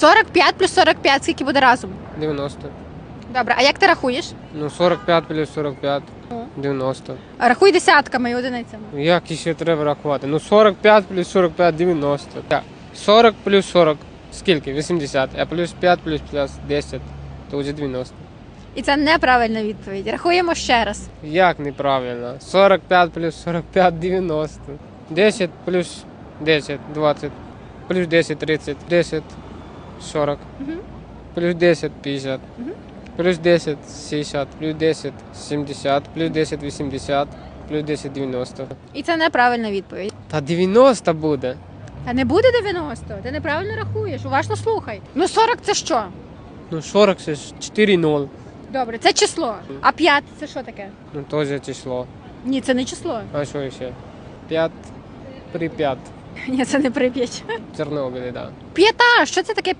45 плюс 45, скільки буде разом? 90. Добре, а як ти рахуєш? Ну 45 плюс 45. Ну. 90. Рахуй десятками і одиницями. Як ще треба рахувати? Ну 45 плюс 45 90. Так. 40 плюс 40. Скільки? 80. А плюс 5 плюс 5 10. То вже 90. І це неправильна відповідь. Рахуємо ще раз. Як неправильно? 45 плюс 45 90. 10 плюс 10 20. Плюс 10 30. 10 40. Мгм. Плюс 10 50. Мгм. Плюс 10 60. Плюс 10 70. Плюс 10 80. Плюс 10 90. І це неправильна відповідь. Та 90 буде. Та не буде 90, ти неправильно рахуєш, уважно слухай. Ну 40 це що? Ну 40 це ж 4 0. Добре, це число. А 5 це що таке? Ну теж число. Ні, це не число. А що ще? 5 при 5. Ні, це не прип'ять. Чорнобилі, так. Да. П'ята, що це таке